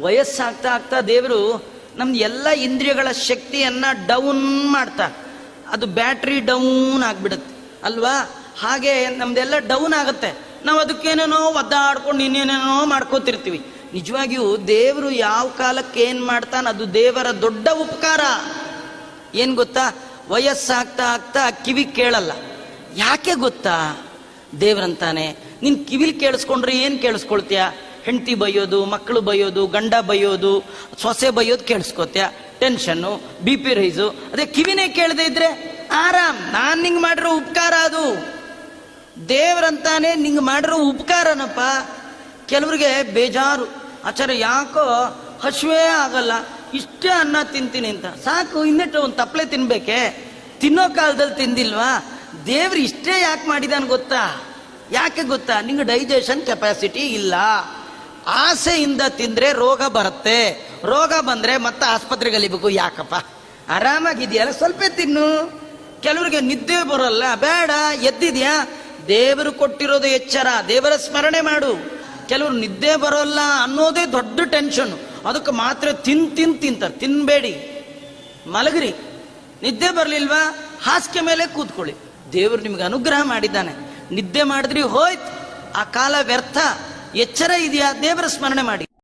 ವಯಸ್ಸಾಗ್ತಾ ಆಗ್ತಾ ದೇವರು ನಮ್ದು ಎಲ್ಲ ಇಂದ್ರಿಯಗಳ ಶಕ್ತಿಯನ್ನ ಡೌನ್ ಮಾಡ್ತಾ. ಅದು ಬ್ಯಾಟ್ರಿ ಡೌನ್ ಆಗಿಬಿಡುತ್ತೆ. ಅಲ್ವಾ? ಹಾಗೆ ನಮ್ದೆಲ್ಲ ಡೌನ್ ಆಗುತ್ತೆ. ನಾವು ಅದಕ್ಕೇನೇನೋ ಒದ್ದಾಡ್ಕೊಂಡು ಇನ್ನೇನೇನೋ ಮಾಡ್ಕೋತಿರ್ತೀವಿ. ನಿಜವಾಗಿಯೂ ದೇವರು ಯಾವ ಕಾಲಕ್ಕೆ ಏನು ಮಾಡ್ತಾನೆ ಅದು ದೇವರ ದೊಡ್ಡ ಉಪಕಾರ. ಏನು ಗೊತ್ತಾ? ವಯಸ್ಸಾಗ್ತಾ ಆಗ್ತಾ ಕಿವಿ ಕೇಳಲ್ಲ. ಯಾಕೆ ಗೊತ್ತಾ? ದೇವ್ರಂತಾನೆ. ನಿನ್ ಕಿವಿಲಿ ಕೇಳಿಸ್ಕೊಂಡ್ರೆ ಏನು ಕೇಳಿಸ್ಕೊಳ್ತೀಯ? ಹೆಂಡತಿ ಬೈಯೋದು, ಮಕ್ಕಳು ಬೈಯೋದು, ಗಂಡ ಬೈಯೋದು, ಸೊಸೆ ಬೈಯೋದು ಕೇಳಿಸ್ಕೊತ್ಯ? ಟೆನ್ಷನ್ನು ಬಿ ಪಿ ರೈಸು ಅದೇ ಕಿವಿನೇ ಕೇಳದೆ ಇದ್ರೆ ಆರಾಮ್, ನಾನು ನಿಂಗೆ ಮಾಡಿರೋ ಉಪಕಾರ ಅದು. ದೇವ್ರಂತಾನೆ ನಿಂಗೆ ಮಾಡಿರೋ ಉಪಕಾರನಪ್ಪ. ಕೆಲವ್ರಿಗೆ ಬೇಜಾರು. ಆಚಾರ್ಯ, ಯಾಕೋ ಹಸುವೇ ಆಗಲ್ಲ. ಇಷ್ಟೇ ಅನ್ನ ತಿಂತೀನಿ ಅಂತ. ಸಾಕು ಇನ್ನಿಟ್ಟು ಒಂದು ತಪ್ಪಲೆ ತಿನ್ಬೇಕೆ? ತಿನ್ನೋ ಕಾಲದಲ್ಲಿ ತಿಂದಿಲ್ವಾ? ದೇವ್ರು ಇಷ್ಟೇ ಯಾಕೆ ಮಾಡಿದಾನ ಗೊತ್ತಾ? ಯಾಕೆ ಗೊತ್ತಾ? ನಿಂಗೆ ಡೈಜೆಷನ್ ಕೆಪಾಸಿಟಿ ಇಲ್ಲ. ಆಸೆಯಿಂದ ತಿಂದ್ರೆ ರೋಗ ಬರುತ್ತೆ. ರೋಗ ಬಂದ್ರೆ ಮತ್ತೆ ಆಸ್ಪತ್ರೆಗೆ ಅಲಿಬೇಕು ಯಾಕಪ್ಪ? ಆರಾಮಾಗಿದೆಯಲ್ಲ ಸ್ವಲ್ಪ ತಿನ್ನು. ಕೆಲವರಿಗೆ ನಿದ್ದೆ ಬರೋಲ್ಲ, ಬೇಡ, ಎದ್ದಿದ್ಯಾ? ದೇವರು ಕೊಟ್ಟಿರೋದು ಎಚ್ಚರ, ದೇವರ ಸ್ಮರಣೆ ಮಾಡು. ಕೆಲವರು ನಿದ್ದೆ ಬರೋಲ್ಲ ಅನ್ನೋದೇ ದೊಡ್ಡ ಟೆನ್ಷನ್ ಅದಕ್ಕೆ ಮಾತ್ರ ತಿನ್ ತಿನ್ ತಿಂತಾರೆ. ತಿನ್ಬೇಡಿ. ಮಲಗ್ರಿ. ನಿದ್ದೆ ಬರಲಿಲ್ವಾ? ಹಾಸಿಗೆ ಮೇಲೆ ಕೂತ್ಕೊಳ್ಳಿ. ದೇವರು ನಿಮ್ಗೆ ಅನುಗ್ರಹ ಮಾಡಿದ್ದಾನೆ. ನಿದ್ದೆ ಮಾಡಿದ್ರಿ ಹೋಯ್ತು. ಆ ಕಾಲ ವ್ಯರ್ಥ. ಎಚ್ಚರ ಇದೆಯಾ? ದೇವರ ಸ್ಮರಣೆ ಮಾಡಿ.